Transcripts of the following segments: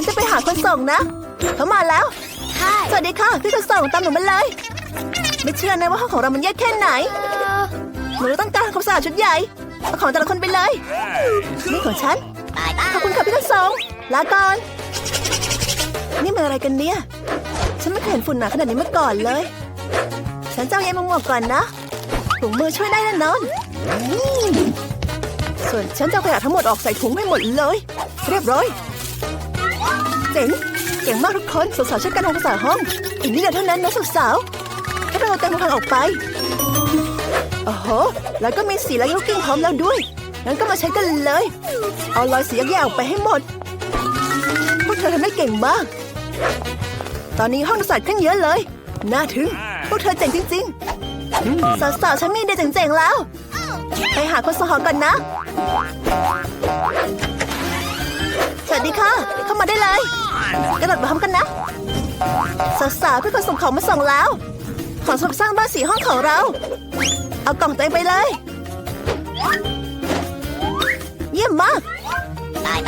นจะไปหาคนส่งนะ เขามาแล้ว สวัสดีค่ะ พี่คนส่งตามหนูมาเลย ไม่เชื่อนะว่าห้องของเรามันแยกแค่ไหน หนูต้องการความสะอาดชุดใหญ่ เอาของแต่ละคนไปเลย นี่ของฉัน ขอบคุณค่ะพี่คนส่งลาก่อน นี่มันอะไรกันเนี่ย ฉันไม่เคยเห็นฝุ่นหนาขนาดนี้มาก่อนเลย ฉันจะเอาเย็นมาหมวกก่อนนะถุงมือช่วยได้แน่นอน ส่วนฉันจะเอาขยะทั้งหมดออกใส่ถุงให้หมดเลย เรียบร้อย เจ๋งเก่งมากทุกคนสาวๆช่วยกันทำความสะอาห้อง อีกนิดเดียวเท่านั้นนะสาวๆให้เราเอาเต็มพังออกไปโอ้โหแล้วก็มีสีและลูกกิ้งพร้อมแล้วด้วยงั้นก็มาใช้กันเลย เอารอยสีแยกๆออกไปให้หมดพวกเธอทำได้เก่งมาก ตอนนี้ห้องสะอาขึ้นเยอะเลย น่าทึ่งพวกเธอเจ๋งจริงๆสาวๆฉันมีเดียเจ๋งๆแล้ว ไปหาคนสหอก่อนนะ วัสดีค่ะ เข้ามาได้เลยกระโดดมาพร้อมกันนะ สาวๆพี่คนส่งของมาส่งแล้ว ของสำหรับสร้างบ้านสีห้องของเรา เอากล่องตัวเองไปเลย เยี่ยมมาก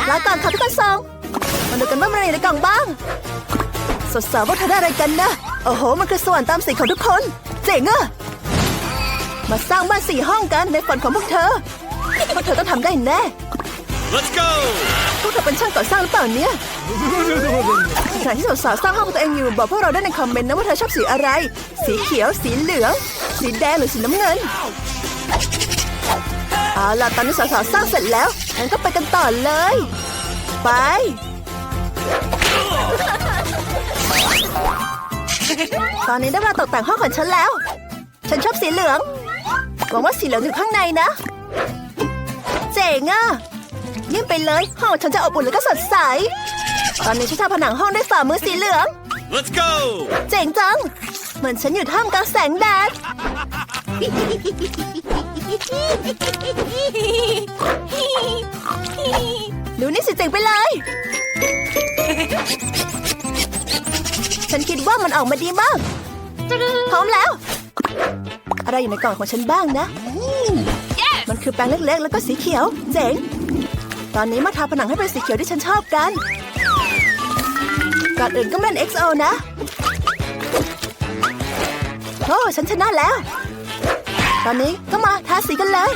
ลาก่อนค่ะพี่คนส่งมาดูกันว่ามันอะไรในกล่องบ้าง สาวๆพวกเธอได้อะไรกันนะ โอ้โห มันคือสวรรค์ตามสีของทุกคน เจ๋งอะมาสร้างบ้านสี่ห้องกันในฝันของพวกเธอ พวกเธอต้องทำได้แน่ Let's go! พวกเธอเป็นช่างก่อสร้างหรือเปล่าเนี่ยขณะที่สาวๆสร้างห้องของตัวเองอยู่ บอกพวกเราได้ในคอมเมนต์นะว่าเธอชอบสีอะไร สีเขียว สีเหลือง สีแดงหรือสีน้ำเงิน เอาล่ะตอนนี้สาวๆสร้างเสร็จแล้วงั้นก็ไปกันต่อเลย ไปตอนนี้ได้เวลาตกแต่งห้องของฉันแล้ว ฉันชอบสีเหลือง หวังว่าสีเหลืองอยู่ข้างในนะ เจ๋งอะ เยี่ยมไปเลยห้องของฉันจะอบอุ่นแล้วก็สดใส ตอนนี้ฉันทำผนังห้องด้วยฝ่ามือสีเหลือง Let's go! เจ๋งจัง เหมือนฉันอยู่ท่ามกลางแสงแดด ดูนี่สิเจ๋งไปเลย ฉันคิดว่ามันออกมาดีมาก พร้อมแล้ว อะไรอยู่ในกล่องของฉันบ้างนะ มันคือแปรงเล็กๆ แล้วก็สีเขียว เจ๋ง ตอนนี้มาทาผนังให้เป็นสีเขียวที่ฉันชอบกัน ก่อนอื่นก็เล่น XO นะโอ้ฉันชนะแล้ว ตอนนี้ก็มาทาสีกันเลย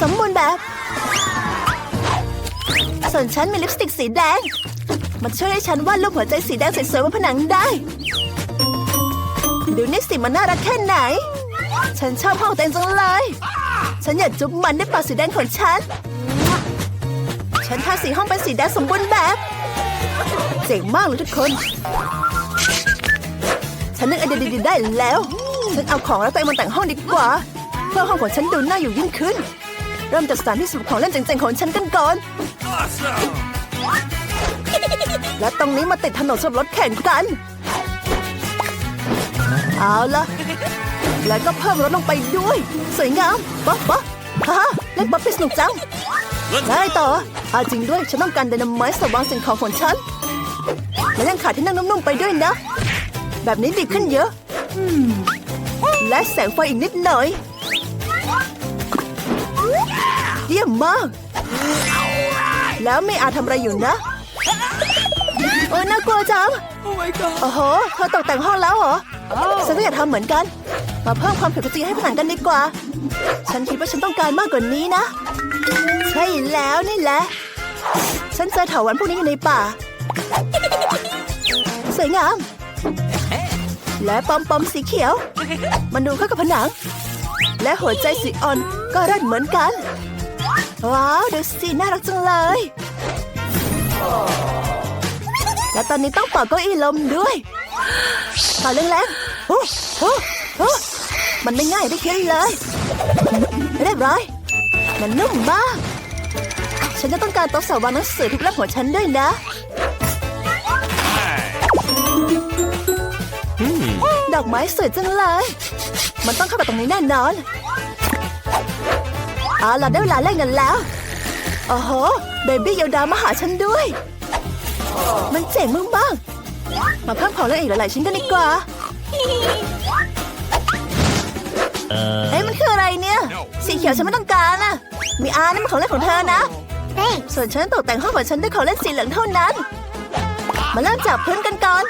สมบูรณ์แบบ ส่วนฉันมีลิปสติกสีแดง มันช่วยให้ฉันวาดรูปหัวใจสีแดงสวยๆบนผนังได้ ดูนี่สิมันน่ารักแค่ไหน ฉันชอบห้องเต็งจังเลย ฉันอยากจุ๊บมันด้วยปากสีแดงของฉัน ฉันทาสีห้องเป็นสีแดงสมบูรณ์แบบ เจ๋งมากเลยทุกคน ฉันนึกไอเดียดีๆได้แล้ว ฉันเอาของแล้วตัวเองมาแต่งห้องดีกว่า เพื่อห้องของฉันดูน่าอยู่ยิ่งขึ้น เริ่มจากสถานที่สุดของเล่นเจ๋งๆของฉันกันก่อน Awesome! และตรงนี้มาติดถนนสำหรับรถแข่งกัน เอาละ แล้วก็เพิ่มรถลงไปด้วย สวยงามป๊อปป๊อปฮ่าฮ่าเล่นป๊อปปี้สนุกจัง Let's ได้ต่อเอาจริงด้วยฉันต้องการไดนาไมต์สวางสิ่งของของฉัน และยังขาดที่นั่งนุ่มๆไปด้วยนะ แบบนี้ดีขึ้นเยอะ และแสงไฟอีกนิดหน่อย เยี่ยมมาก แล้วไม่อาจทำอะไรอยู่นะ โอ้ยน่ากลัวจัง Oh my god! โอ้โหเธอตกแต่งห้องแล้วเหรอ ฉันก็อยากทำเหมือนกัน มาเพิ่มความเผ็ดจีให้ผนังกันดีกว่า ฉันคิดว่าฉันต้องการมากกว่านี้นะ ใช่แล้วนี่แหละ ฉันเจอเถาวันพวกนี้อยู่ในป่า สวยงาม และปอมปอมสีเขียว มันดูเข้ากับผนัง และหัวใจสีอ่อนก็เลิศเหมือนกัน ว้าวดูสิน่ารักจังเลย และตอนนี้ต้องเป่าเก้าอี้ลมด้วยเป่าแรงๆโอ้โหโอ้ มันไม่ง่ายได้คิดเลย เรียบร้อย มันนุ่มมาก ฉันจะต้องการโต๊ะสวางหนังสือทุกเล่มของฉันด้วยนะดอกไม้สวยจังเลย มันต้องเข้ากับตรงนี้แน่นอนเอาล่ะได้เวลาเล่นกันแล้วโอ้โหเบบี้โยดามาหาฉันด้วย มันเจ๋งมากๆมาเพิ่มของเล่นอีกหลายๆชิ้นกันดีกว่า เอ้ยมันคืออะไรเนี่ย สีเขียวฉันไม่ต้องการน่ะมีอาร์นี่มันของเล่นของเธอนะ ส่วนฉันตกแต่งห้องของฉันด้วยของเล่นสีเหลืองเท่านั้น มาเริ่มจับพื้นกันก่อน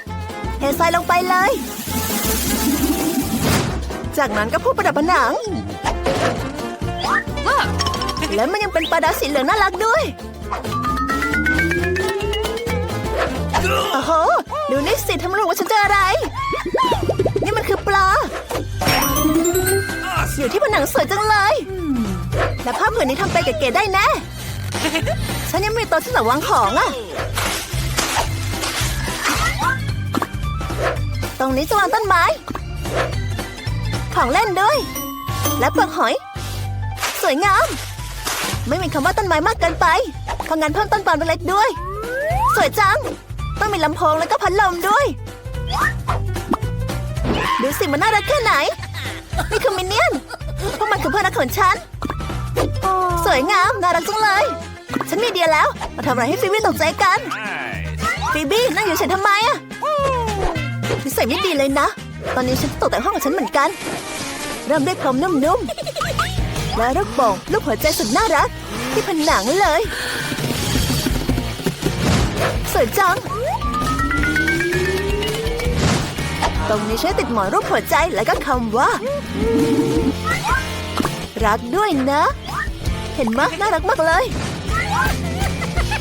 เททรายลงไปเลย จากนั้นก็พูดประดับผนัง และมันยังเป็นปลาดาวสีเหลืองน่ารักด้วยโอ้โหดูนี่สิทำรู้ว่าฉันเจออะไร อยู่ที่ผนังสวยจังเลย และผ้าผืนนี้ทำไปเก๋ๆได้แน่ฉันยังมีโต๊ะสำหรับวางของอะตรงนี้จะวางต้นไม้ ของเล่นด้วย และเปลือกหอย สวยงาม ไม่มีคำว่าต้นไม้มากเกินไปเพราะงั้นเพิ่มต้นปาล์มเล็กๆด้วย สวยจัง ต้องมีลำโพงแล้วก็พัดลมด้วย ดูสิมันน่ารักแค่ไหน นี่คือมินเนี่ยนพวกมันคือเพื่อนรักของฉัน สวยงาม น่ารักจังเลย ฉันมีไอเดียแล้ว มาทำอะไรให้ฟิบี้ตกใจกัน Nice. ฟิบี้นั่งอยู่เฉยทำไมอะนิสัยไม่ดีเลยนะ ตอนนี้ฉันจะตกแต่งห้องของฉันเหมือนกัน เริ่มด้วยพรมนุ่มๆ และลูกโป่งลูกหัวใจสุดน่ารัก ที่ผนังเลย สวยจัง ตรงนี้ฉันติดหมอนรูปหัวใจแล้วก็คำว่า รักด้วยนะ เห็นมะน่ารักมากเลย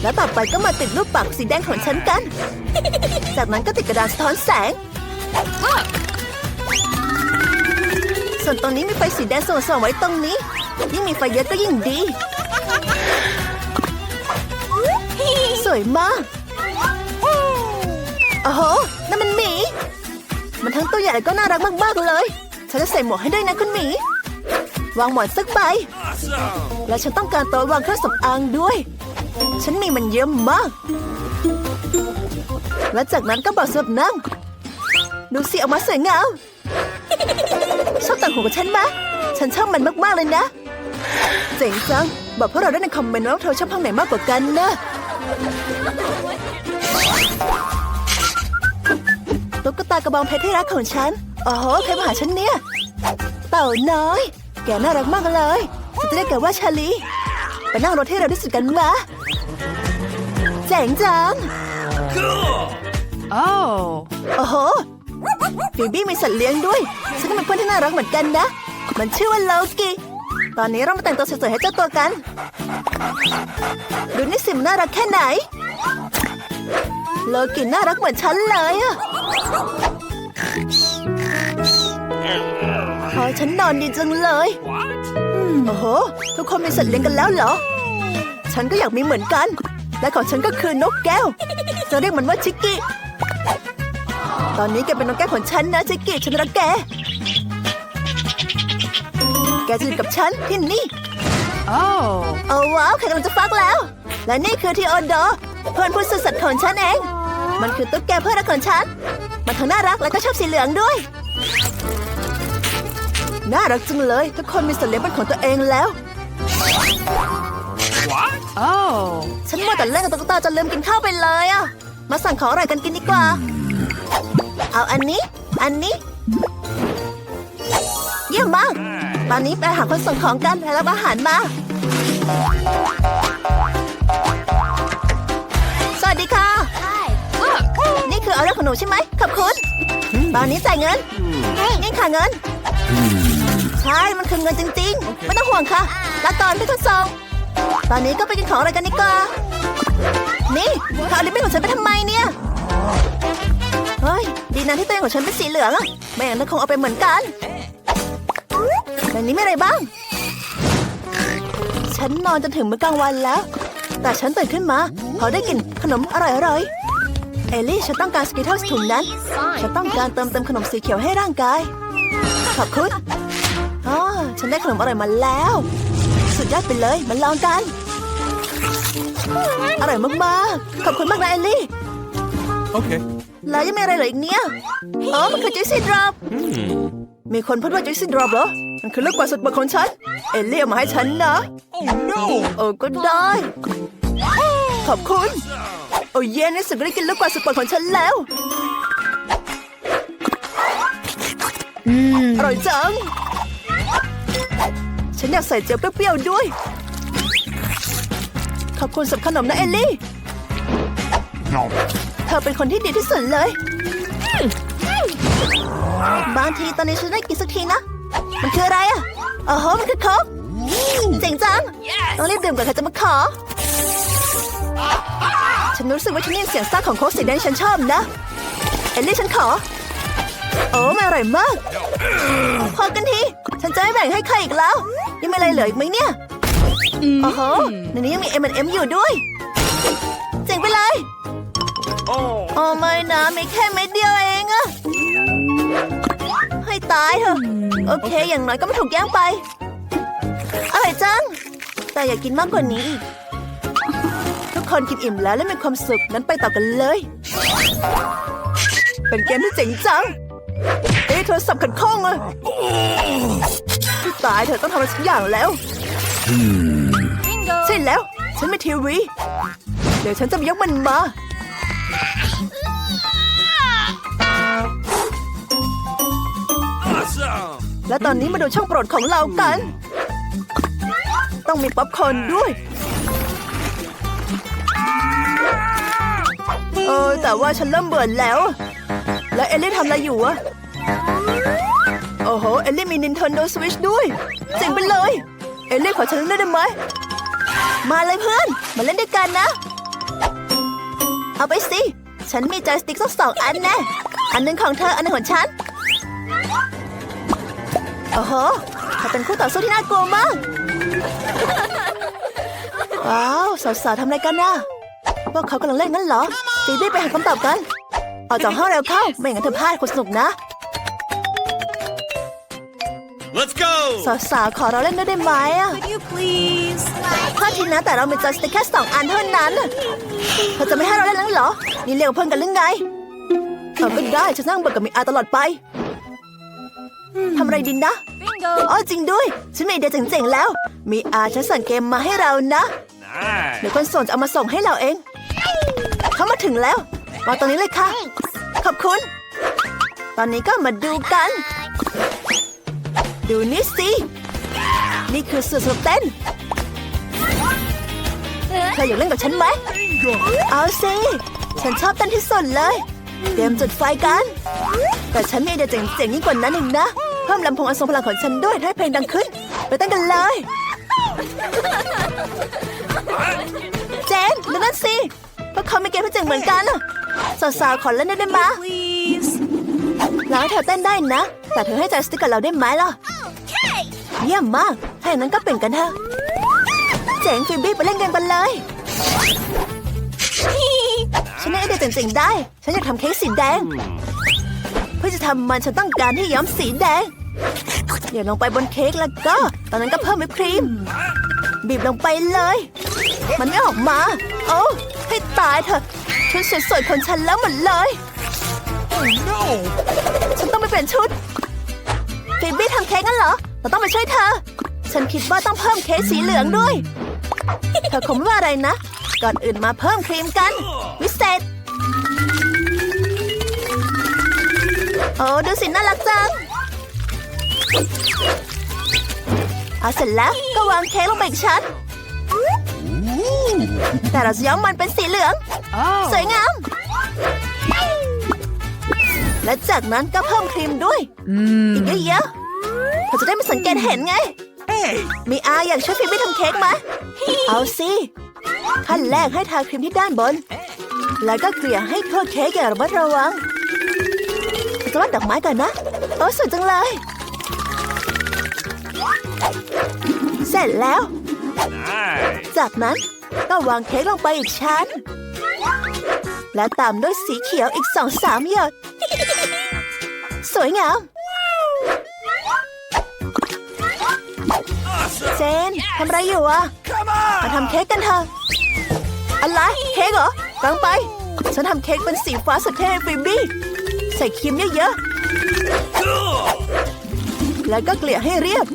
แล้วต่อไปก็มาติดรูปปากสีแดงของฉันกัน จากนั้นก็ติดกระดาษสะท้อนแสง ส่วนตรงนี้มีไฟสีแดงสว่างๆไว้ตรงนี้ ยิ่งมีไฟเยอะก็ยิ่งดี สวยมาก โอ้โห มันทั้งตัวใหญ่ก็น่ารักมากๆเลย ฉันจะใส่หมวกให้ได้นะคุณหมี วางหมอนสักใบ Awesome. และฉันต้องการโต๊ะวางเครื่องสำอางด้วย ฉันมีมันเยอะมาก และจากนั้นก็บอกสำหรับนั่ง ดูสิออกมาสวยงามชอบต่างหูกับฉันไหมฉันชอบมันมากๆเลยนะ เจ๋งจัง บอกพวกเราได้ในคอมเมนต์ว่าเธอชอบห้องไหนมากกว่ากันนะ ตุ๊กตากระบองเพชรที่รักของฉัน โอ้โหใครมาหาฉันเนี่ย เต่าน้อย แกน่ารักมากเลยฉันจะเรียกแกว่าชาลีไปนั่งรถที่เร็วที่สุดกันมาเจ๋งจัง Cool. Oh. โอ้โหฟีบี้มีสัตว์เลี้ยงด้วย ฉันก็มีเพื่อนที่น่ารักเหมือนกันนะ มันชื่อว่าโลกิตอนนี้เรามาแต่งตัวสวยๆให้เจ้าตัวกัน ดูนี่สิมนน่ารักแค่ไหน โลกิน่ารักเหมือนฉันเลยอะ ขอให้ฉันนอนดีจังเลย What? โอ้โห ทุกคนมีสัตว์เลี้ยงกันแล้วเหรอ ฉันก็อยากมีเหมือนกัน และของฉันก็คือนกแก้ว จะเรียกมันว่าชิกกี้ ตอนนี้แกเป็นนกแก้วของฉันนะชิกกี้ ฉันรักแก แกจะอยู่กับฉันที่นี่ Oh. โอ้ว้าวใครกำลังจะฟักแล้ว และนี่คือทีโอโดเพื่อนผู้สื่อสัตย์ของฉันเอง มันคือตุ๊กแกเพื่อนรักของฉัน มันทั้งน่ารักและก็ชอบสีเหลืองด้วย น่ารักจังเลย ทุกคนมีสัตว์เลี้ยงเป็นของตัวเองแล้ว What? Oh. ฉันมัวแต่เล่นกับตุ๊กตาจนลืมกินข้าวไปเลยอะ มาสั่งของอร่อยกันกินดีกว่า เอาอันนี้ อันนี้ เยี่ยมมากตอนนี้ไปหาคนส่งของกันแล้วรับอาหารมา เอาเรื่องของหนูใช่ไหมขอบคุณ ตอนนี้จ่ายเงินนี่ค่ะเงิน ใช่มันคือเงินจริง ๆ ไม่ต้องห่วงค่ะแล้วตอนพี่คนส่งตอนนี้ก็ไปกินของอะไรกันดีกว่า นี่เธอเอาลิปบิ้นของฉันไปทำไมเนี่ย เฮ้ย ดีนะที่ตัวเองของฉันเป็นสีเหลืองอะไม่อย่างนั้นคงเอาไปเหมือนกันในนี้มีอะไรบ้าง ฉันนอนจนถึงมื้อกลางวันแล้ว แต่ฉันตื่นขึ้นมาพอได้กลิ่นขนมอร่อยๆ เอลลี่ฉันต้องการสกิทเทิลถุงนั้น ฉันต้องการเติมเต็มขนมสีเขียวให้ร่างกาย ขอบคุณอ๋อฉันได้ขนมอร่อยมาแล้ว สุดยอดไปเลยมันลองกัน อร่อยมากๆ ขอบคุณมากนะเอลลี่ Okay. แล้วยังมีอะไรเหลืออีกเนี่ยอ๋อมันคือจุยซี่ดรอป Hmm. มีคนพูดว่าจุยซี่ดรอปเหรอ มันคือลูกกวาดสุดโปรดของฉัน เอลลี่เอามาให้ฉันนะ Oh no. เออก็ได้ ขอบคุณโอ้เย็นในสุดก็ได้กินลูกกวาดสุดโปรดของฉันแล้ว Mm. อร่อยจัง ฉันอยากใส่เจลเปรี้ยวๆด้วย ขอบคุณสำหรับขนมนะเอลลี่เธอเป็นคนที่ดีที่สุดเลย บางทีตอนนี้ฉันได้กินสักทีนะ มันคืออะไรอะอ๋อมันคือโค้กเจ๋งจัง ต้องรีบดื่มก่อนค่ะจะมาขอ ฉันรู้สึกว่าฉันได้ยินเสียงซ่าของโค้กสีแดงที่ฉันชอบนะ เอลลี่ฉันขอ โอ้มันอร่อยมาก พอกันที ฉันจะไม่แบ่งให้ใครอีกแล้ว ยังมีอะไรเหลืออีกไหมเนี่ยโอ้โหในนี้ยังมี M&M อยู่ด้วย เจ๋งไปเลย Oh. โอ้ไม่นะมีแค่เม็ดเดียวเองอะให้ตายเถอะ โอเค อย่างน้อยก็ไม่ถูกแย่งไป อร่อยจัง แต่อยากกินมากกว่านี้อีกทุก คนกินอิ่มแล้วและมีความสุขนั้นไปต่อกันเลย เป็นเกมที่เจ๋งจังเอ๊ะโทรศัพท์ขัดข้องอะตายเธอต้องทำอะไรสักอย่างแล้วใช่แล้ว ฉันมีทีวี เดี๋ยวฉันจะยกมันมาและตอนนี้มาดูช่องโปรดของเรากัน ต้องมีป๊อปคอร์นด้วย แต่ว่าฉันเริ่มเบื่อแล้ว แล้วเอลลี่ทำอะไรอยู่อะโอ้โห เอลลี่มี Nintendo Switch ด้วย เจ๋งไปเลย เอลลี่ขอฉันเล่นได้ไหม มาเลยเพื่อน มาเล่นด้วยกันนะ เอาไปสิ ฉันมีจอยสติ๊กสักสองอันแน่ อันหนึ่งของเธอ อันหนึ่งของฉัน โอ้โหเขาเป็นคู่ต่อสู้ที่น่ากลัวมาก ว้าว สาวๆทำอะไรกันนะพวกเขากำลังเล่นงั้นเหรอ ตีรีบไปหาคำตอบกัน ออกจากห้องเร็วเข้า ไม่งั้นเธอพลาดคนสนุกนะ Let's go. สาวๆขอเราเล่นด้วยได้ไหมอะ Could you please? พลาดทีนะแต่เรามีจอยสติ๊กแค่สองอันเท่านั้นน่ะเธอจะไม่ให้เราเล่นแล้วเหรอ นี่เร็วเพิ่งกันหรือไงเออก็ได้ฉันนั่งเบิกกับมีอาตลอดไปทำอะไรดีนะ Bingo. อ๋อจริงด้วย ฉันมีไอเดียเจ๋งๆแล้ว มีอาฉันสั่งเกมมาให้เรานะ Nice. เดี๋ยวคนส่งจะเอามาส่งให้เราเอง เขามาถึงแล้ววางตรงนี้เลยค่ะ ขอบคุณ ตอนนี้ก็มาดูกัน ดูนี่สิ นี่คือเสือสำหรับเต้นเธออยากเล่นกับฉันไหม เอาสิ ฉันชอบเต้นที่สุดเลย เตรียมจุดไฟกัน แต่ฉันมีไอเดียเจ๋งๆยิ่งกว่านั้นอีกนะ เพิ่มลำโพงอันทรงพลังของฉันด้วยให้เพลงดังขึ้น ไปเต้นกันเลย เจนดูนั่นสิ พวกเขาไมีเกมที่เจ๋งเหมือนกันน่ะสาวๆขอเล่นได้ไหมแล้วเธอเต้นได้นะ แต่เธอให้ใจสติกกับเราได้ไหมล่ะเยี่ยมมากถ้าอย่างนั้นก็เป็นกันเถอะเจ๋งฟิบบี้ไปเล่นเกมกันเลยฉันได้ไอเดียเจ๋งๆได้ ฉันอยากทำเค้กสีแดง เพื่อจะทำมันฉันต้องการที่ย้อมสีแดงเดี๋ยวลงไปบนเค้กแล้วก็ ตอนนั้นก็เพิ่มวิปครีม บีบลงไปเลย มันไม่ออกมา โอ้ ตายเถอะชุดสวยๆของฉันแล้วหมดเลย Oh no. ฉันต้องไปเปลี่ยนชุดฟิบบี้ทำเค้กงั้นเหรอเราต้องไปช่วยเธอ ฉันคิดว่าต้องเพิ่มเค้กสีเหลืองด้วย เธอคงไม่ว่าอะไรนะ ก่อนอื่นมาเพิ่มครีมกัน วิเศษ โอ้ดูสิน่ารักจัง เอาเสร็จแล้วก็วางเค้กลงไปอีกชั้น แต่เราจะย้อมมันเป็นสีเหลือง Oh. สวยงาม และจากนั้นก็เพิ่มครีมด้วย Mm. อีกเยอะๆเราจะได้ไม่สังเกตเห็นไง Hey. มีอาอยากช่วยฟิบบี้ทำเค้กไหมเอาสิขั้นแรกให้ทาครีมที่ด้านบน แล้วก็เกลี่ยให้ทั่วเค้กอย่างระมัดระวังจะวาดดอกไม้ก่อนนะ โอ้สวยจังเลย เสร็จแล้ว Nice. จากนั้นก็วางเค้กลงไปอีกชั้น และตามด้วยสีเขียวอีกสองสามหยด สวยงาม Awesome. เจนทำอะไรอยู่อะ Come มา on. ทำเค้กกันเถอะ อะไร เค้กเหรอกังไป ฉันทำเค้กเป็นสีฟ้าสุดเท่ฟิบบี้ ใส่ครีมเยอะ Cool. ๆแล้วก็เกลี่ยให้เรียบ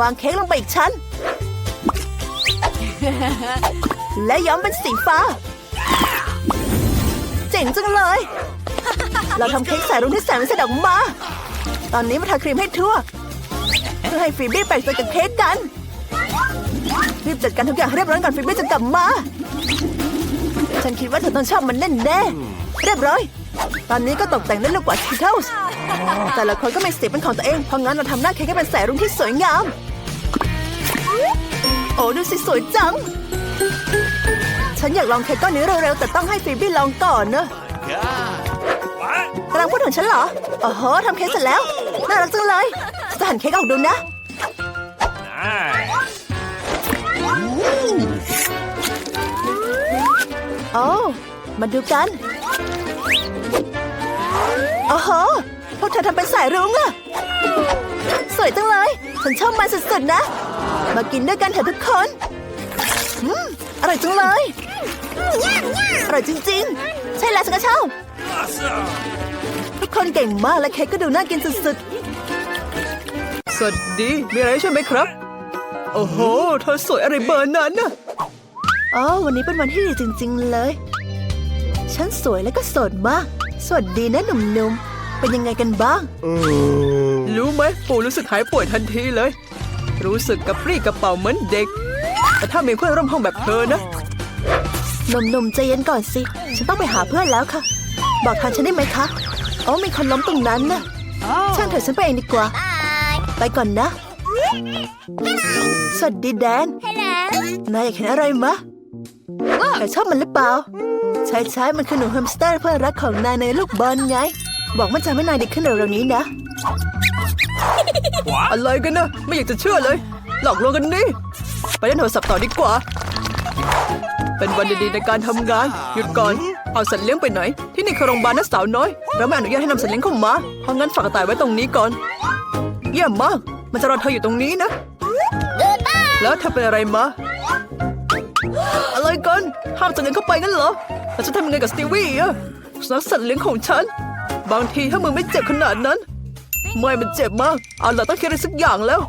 วางเค้กลงไปอีกชั้น และย้อมเป็นสีฟ้า เจ๋งจังเลย เราทำเค้กใส่รุ้งที่แสนวิเศษออกมา ตอนนี้มาทาครีมให้ทั่ว เพื่อให้ฟรีบี้แปลกใจกับเค้กกันรีบจัดการทุกอย่างเรียบร้อยก่อนฟิบบี้จะกลับมา ฉันคิดว่าเธอต้องชอบมันแน่แน่เรียบร้อย ตอนนี้ก็ตกแต่งได้ลูกกว่าสกิทเทิลส์ แต่ละคนก็มีสีเป็นของตัวเอง เพราะงั้นเราทำหน้าเค้กให้เป็นแสรุ่งที่สวยงาม โอ้ดูสิสวยจัง ฉันอยากลองเค้กก้อนนี้เร็วๆ แต่ต้องให้ฟิบบี้ลองก่อนเนอะกำลังพูดถึงฉันเหรอโอ้โหทำเค้กเสร็จแล้ว น่ารักจังเลยจะหั่นเค้กออกดูนะ โอ้ มาดูกัน โอ้โห พวกเธอทำเป็นสายรุ้งอะสวยจังเลย ฉันชอบมันสุดๆนะ มากินด้วยกันเถอะทุกคนอืมอร่อยจังเลย อร่อยจริงๆ ใช่แล้วฉันก็ชอบ Awesome. ทุกคนเก่งมากและเค้กก็ดูน่ากินสุดๆ สวัสดี มีอะไรช่วยไหมครับ โอ้โห เธอสวยอะไรเบอร์นั้นน่ะอ๋อวันนี้เป็นวันที่ดีจริง ๆ เลย ฉันสวยและก็โสดมาก สวัสดีนะหนุ่มๆ เป็นยังไงกันบ้าง รู้ไหมปู่รู้สึกหายป่วยทันทีเลย รู้สึกกระปรี้กระเป๋าเหมือนเด็ก แต่ถ้ามีเพื่อนร่วมห้องแบบเธอนะหนุ่มๆใจเย็นก่อนสิ ฉันต้องไปหาเพื่อนแล้วค่ะ บอกทางฉันได้ไหมคะ อ๋อมีคนล้มตรงนั้นนะ Oh. ช่างเถอะฉันไปเองดีกว่า ไปก่อนนะ สวัสดีแดน นายอยากเห็นอะไรมะนายชอบมันหรือเปล่า ใช่ใช่มันคือหนูแฮมสเตอร์เพื่อนรักของนายในลูกบอลไง บอกมันจะให้นายดีขึ้นเร็วๆนี้นะ What? อะไรกันนะ ไม่อยากจะเชื่อเลย หลอกลวงกันนี่ ไปเล่นโทรศัพท์ต่อดีกว่า เป็นวันดีๆในการทำงาน หยุดก่อน เอาสัตว์เลี้ยงไปไหน ที่นี่คือโรงพยาบาลนะสาวน้อยเราไม่อนุญาตให้นำสัตว์เลี้ยงเข้ามา เพราะงั้นฝากกระต่ายไว้ตรงนี้ก่อน เยี่ยมมาก มันจะรอเธออยู่ตรงนี้นะ แล้วเธอเป็นอะไรมา อะไรกัน ห้ามสัตว์เลี้ยงเข้าไปงั้นเหรอแล้วจะทำยังไงกับสตีวี่อะสุนัขสัตว์เลี้ยงของฉัน บางทีถ้ามึงไม่เจ็บขนาดนั้น ไม่มันเจ็บมากเอาล่ะต้องคิดอะไรสักอย่างแล้ว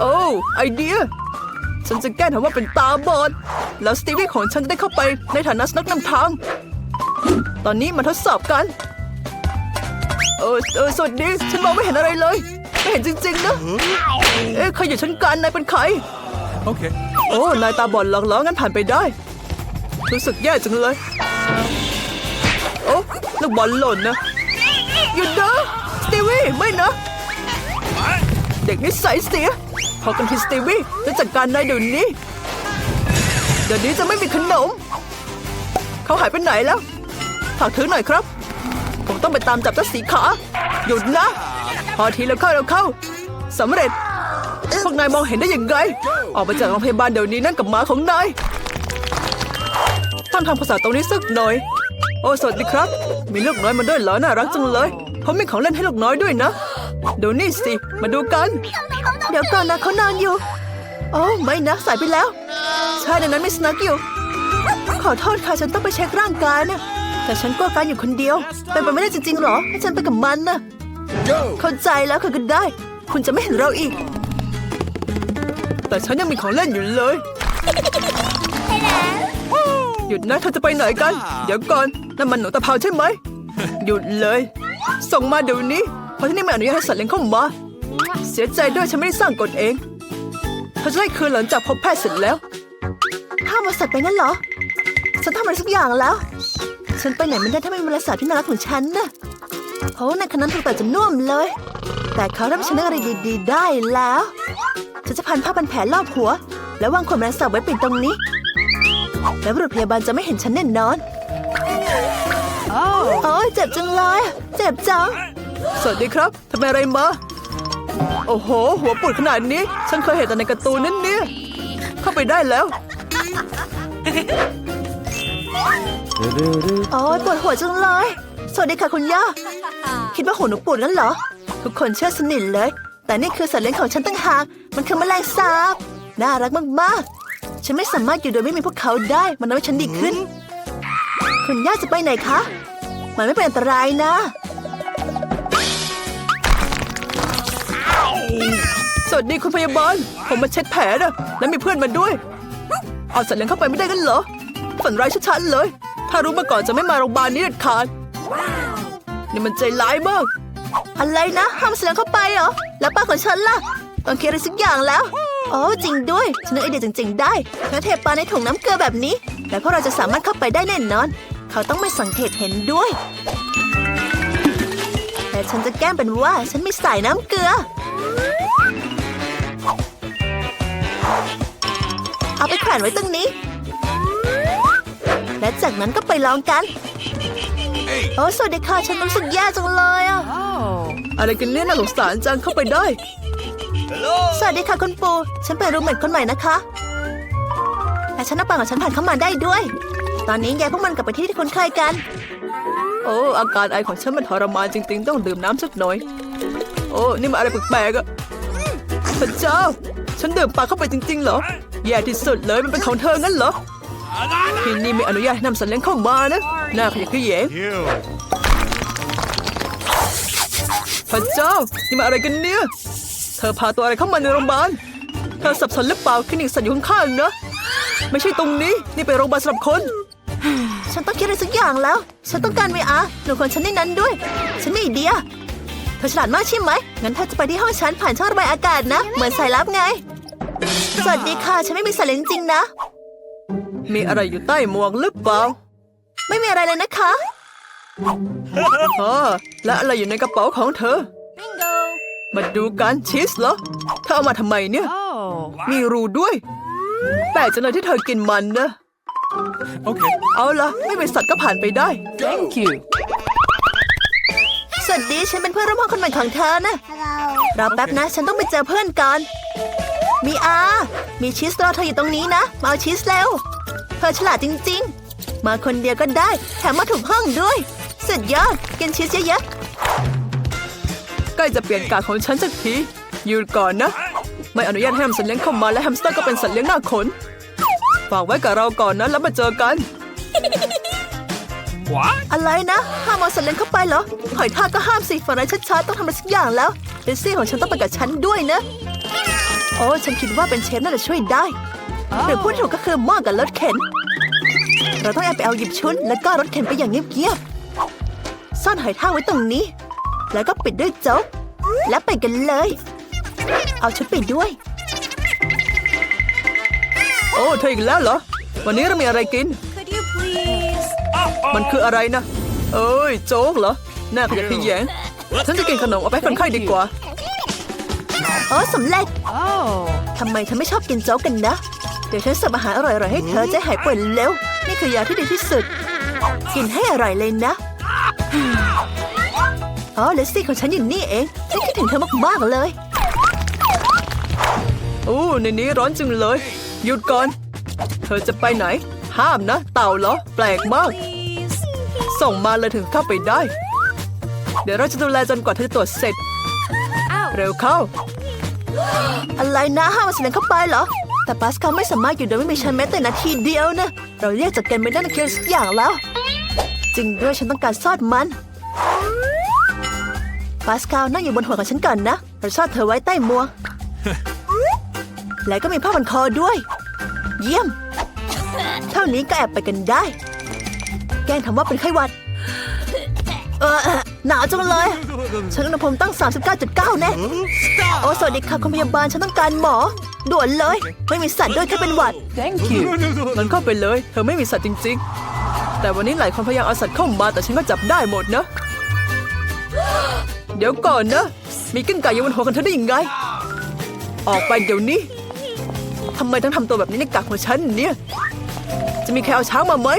โอ้ไอเดีย ฉันจะแกล้งทำว่าเป็นตาบอด แล้วสตีวี่ของฉันจะได้เข้าไปในฐานะสนักนำทาง ตอนนี้มาทดสอบกัน เออเออสวัสดีฉันมองไม่เห็นอะไรเลย ไม่เห็นจริงๆนะ เอ๊ะใครอยู่ฉันกันนายเป็นใคร Okay. โอ้ นายตาบอดหลอกล้องั้นผ่านไปได้ รู้สึกแย่จังเลย โอ้ลูกบอลหล่นนะหยุดนะสตีวี่ไม่นะ เด็กนิสัยเสียพอกันทีสตีวี่จะจัดการนายเดี๋ยวนี้ เดี๋ยวนี้จะไม่มีขนม เขาหายไปไหนแล้วฝากถือหน่อยครับ ผมต้องไปตามจับเจ้าสีขา หยุดนะ พอทีแล้วเข้าแล้วเข้าสำเร็จ พวกนายมองเห็นได้ยังไง ออกไปจากโรงพยาบาลเดี๋ยวนี้นั่นกับหมาของนาย ต้องทำภาษาตรงนี้สักหน่อย โอ้สวัสดีครับ มีลูกน้อยมาด้วยเหรอน่ารักจังเลยผมมีของเล่นให้ลูกน้อยด้วยนะเดี๋ยวนี่สิ มาดูกัน เดี๋ยวก่อนนะเขานอนอยู่โอ้ไม่นะสายไปแล้ว ใช่ในนั้นไมีสนักอยู่ ขอโทษค่ะฉันต้องไปเช็คร่างกายนะแต่ฉันกลัวการอยู่คนเดียวเป็นไปไม่ได้จริงๆหรอให้ฉันไปกับมันนะเข้าใจแล้วค่ะก็ได้ คุณจะไม่เห็นเราอีก แต่ฉันยังมีของเล่นอยู่เลย หยุดนะเธอจะไปไหนกัน เดี๋ยวก่อนนั่นมันหนูตะเภาใช่ไหม หยุดเลย ส่งมาเดี๋ยวนี้ เพราะที่นี่ไม่อนุญาตให้สัตว์เลี้ยงเข้ามา เสียใจด้วยฉันไม่ได้สร้างกฎเอง เธอจะได้คืนหลังจากพบแพทย์เสร็จแล้วห้ามเอาสัตว์ไปงั้นเหรอ ฉันทำอะไรสักอย่างแล้ว ฉันไปไหนไม่ได้ถ้าไม่มีมลสารที่น่ารักของฉันนะเพราะว่าในคนนั้นถูกตัดจนน่วมเลย แต่เขาทำให้ฉันนึกอะไรดี ๆ ได้แล้ว ฉันจะพันผ้าพันแผลรอบหัว แล้ววางขวดแมลงสาบไว้ปิดตรงนี้ แล้วบุรุษพยาบาลจะไม่เห็นฉันแน่นอน Oh. โอ้ยเจ็บจังเลย เจ็บจัง สวัสดีครับทำไมอะไรมา โอ้โห หัวปวดขนาดนี้ ฉันเคยเห็นแต่ในการ์ตูนนั่นเนี่ย เข้าไปได้แล้ว โอ้ยปวดหัวจังเลย สวัสดีค่ะคุณย่า คิดว่าหัวหนูปวดงั้นเหรอ ทุกคนเชื่อสนิทเลย แต่นี่คือสัตว์เลี้ยงของฉันตั้งหาก มันคือแมลงสาบ น่ารักมากๆ ฉันไม่สามารถอยู่โดยไม่มีพวกเขาได้ มันทำให้ฉันดีขึ้น คุณย่าจะไปไหนคะ มันไม่เป็นอันตรายนะ สวัสดีคุณพยาบาล ผมมาเช็ดแผลนะและมีเพื่อนมาด้วย เอาสัตว์เลี้ยงเข้าไปไม่ได้กันเหรอ ฝันร้ายชัดๆเลย ถ้ารู้มาก่อนจะไม่มาโรงพยาบาลนี้เด็ดขาดนี่มันใจร้ายมาก อะไรนะ ห้ามสัตว์เลี้ยงเข้าไปเหรอ แล้วป้าของฉันล่ะ ต้องเคลียร์อะไรสักอย่างแล้ว โอ้จริงด้วย ฉันนึกไอเดียจริง ๆ ได้เธอเทปลาในถุงน้ำเกลือแบบนี้ แล้วพวกเราจะสามารถเข้าไปได้แน่นอน เขาต้องไม่สังเกตเห็นด้วย แต่ฉันจะแกล้งเป็นว่าฉันไม่ใส่น้ำเกลือ เอาไปแขวนไว้ตรงนี้ และจากนั้นก็ไปลองกัน โอ้สวัสดีค่ะ ฉันรู้สึกแย่จังเลยอะ Oh. อะไรกันเนี่ยน่าสงสารจังเข้าไปได้ สวัสดีค่ะคุณปู ฉันเป็นรูมเมทคนใหม่นะคะ แต่ฉันนับปังกับฉันผ่านเข้ามาได้ด้วย ตอนนี้ยายพวกมันกลับไปที่ที่คุ้นเคยกัน โอ้ อาการไอของฉันมันทรมานจริงๆ ต้องดื่มน้ำสักหน่อย โอ้ นี่มันอะไรแปลกๆอะพระเจ้า ฉันดื่มปลาเข้าไปจริงๆเหรอ แย่ที่สุดเลยมันเป็นของเธองั้นเหรอที่นี่ไม่อนุญาตให้นำสัตว์เลี้ยงเข้ามานะน่าขยะแขยง You. พระเจ้านี่มาอะไรกันเนี่ย เธอพาตัวอะไรเข้ามาในโรงพยาบาล เธอสับสนหรือเปล่าคลินิกสัตว์อยู่ข้างๆนะ ไม่ใช่ตรงนี้ นี่เป็นโรงพยาบาลสำหรับคน ฉันต้องคิดอะไรสักอย่างแล้ว ฉันต้องการไวอาหนูคนฉันในนั้นด้วย ฉันมีไอเดีย เธอฉลาดมากใช่ไหม งั้นเธอจะไปที่ห้องฉันผ่านช่องระบายอากาศนะ เหมือนสายลับไง สวัสดีค่ะ ฉันไม่มีสัตว์เลี้ยงจริงนะ มีอะไรอยู่ใต้หมวกหรือเปล่า ไม่มีอะไรเลยนะคะอ๋อและอะไรอยู่ในกระเป๋าของเธอ Bingo. มาดูกันชีสเหรอเธอเอามาทำไมเนี่ย Oh. มีรูด้วย แปลกจังเลยที่เธอกินมันนะ Okay. เอาละไม่เป็นสัตว์ก็ผ่านไปได้ Thank you. สวัสดีฉันเป็นเพื่อนร่วมห้องคนใหม่ของเธอนะรอแป๊บนะ ฉันต้องไปเจอเพื่อนก่อนมีอา มีชีสรอเธออยู่ตรงนี้นะ มาเอาชีสเร็วเธอฉลาดจริง ๆ มาคนเดียวก็ได้ แถมมาถูกห้องด้วย สุดยอดกินชีสเยอะๆ ใกล้จะเปลี่ยนกาของฉันสักทีหยุดก่อนนะ ไม่อนุญาตให้นำสัตว์เลี้ยงเข้ามาและแฮมสเตอร์ก็เป็นสัตว์เลี้ยงหน้าขน ฝากไว้กับเราก่อนนะแล้วมาเจอกัน What? อะไรนะห้ามเอาสัตว์เลี้ยงเข้าไปเหรอหอยทากก็ห้ามสิฝั่งนั้นชัดๆต้องทำอะไรสักอย่างแล้วเบสซี่ของฉันต้องไปกับฉันด้วยนะ โอ้ฉันคิดว่าเป็นเชฟน่าจะช่วยได้ หรือพูดถูกก็คือหม้อกับรถเข็น เราต้องแอบไปเอาหยิบชุดแล้วก็รถเข็นไปอย่างเงียบๆซ่อนหอยทากไว้ตรงนี้ แล้วก็ปิดด้วยโจ๊ก แล้วไปกันเลย เอาชุดไปด้วย โอ้เธออีกแล้วเหรอ วันนี้เรามีอะไรกิน Could you please? มันคืออะไรนะ เอ้ย โจ๊กเหรอน่าขยะแขยง ฉันจะกินขนมเอาไปให้คนไข้ดีกว่าอ๋อสำเร็จ Oh. ทำไมเธอไม่ชอบกินโจ๊กกันนะ เดี๋ยวฉันเสิร์ฟอาหารอร่อยๆให้เธอจะหายป่วยเร็ว นี่คือยาที่ดีที่สุด กินให้อร่อยเลยนะ อ๋อเลสซี่ของฉันอยู่นี่เอง ฉันคิดถึงเธอมากๆเลยโอ้ในนี้ร้อนจังเลย หยุดก่อน เธอจะไปไหน ห้ามนะ เต่าเหรอ แปลกมาก Please. ส่งมาเลยถึงเข้าไปได้ เดี๋ยวเราจะดูแลจนกว่าเธอจะตรวจเสร็จ Ow. เร็วเข้า อะไรนะห้ามเอาเสียงเข้าไปเหรอ แต่ปาสคาลไม่สามารถอยู่โดยไม่มีฉันแม้แต่นาทีเดียวนะ เราแยกจากกันไม่ได้ในเคสักอย่างแล้ว จริงด้วยฉันต้องการซอดมัน ปาสคาลนั่งอยู่บนหัวของฉันก่อนนะเราซ่อนเธอไว้ใต้หมวแล้วก็มีผ้าพันคอด้วย เยี่ยม เท่านี้ก็แอบไปกันได้ แกล้งทำว่าเป็นไข้หวัด เออหนาวจังเลย ฉันอุณหภูมิตั้ง 39.9 แน่โอ้สวัสดีค่ะคุณพยาบาลฉันต้องการหมอ ด่วนเลย ไม่มีสัตว์ด้วยแค่เป็นหวัด Thank you. มันเข้าไปเลย เธอไม่มีสัตว์จริง ๆ แต่วันนี้หลายคนพยายามเอาสัตว์เข้ามาแต่ฉันก็จับได้หมดนะ เดี๋ยวก่อนนะ มีกิ้งก่าอยู่บนหัวของเธอได้ยังไง ออกไปเดี๋ยวนี้ทำไมต้องทำตัวแบบนี้ในกักของฉันเนี่ย จะมีใครเอาช้างมาไหม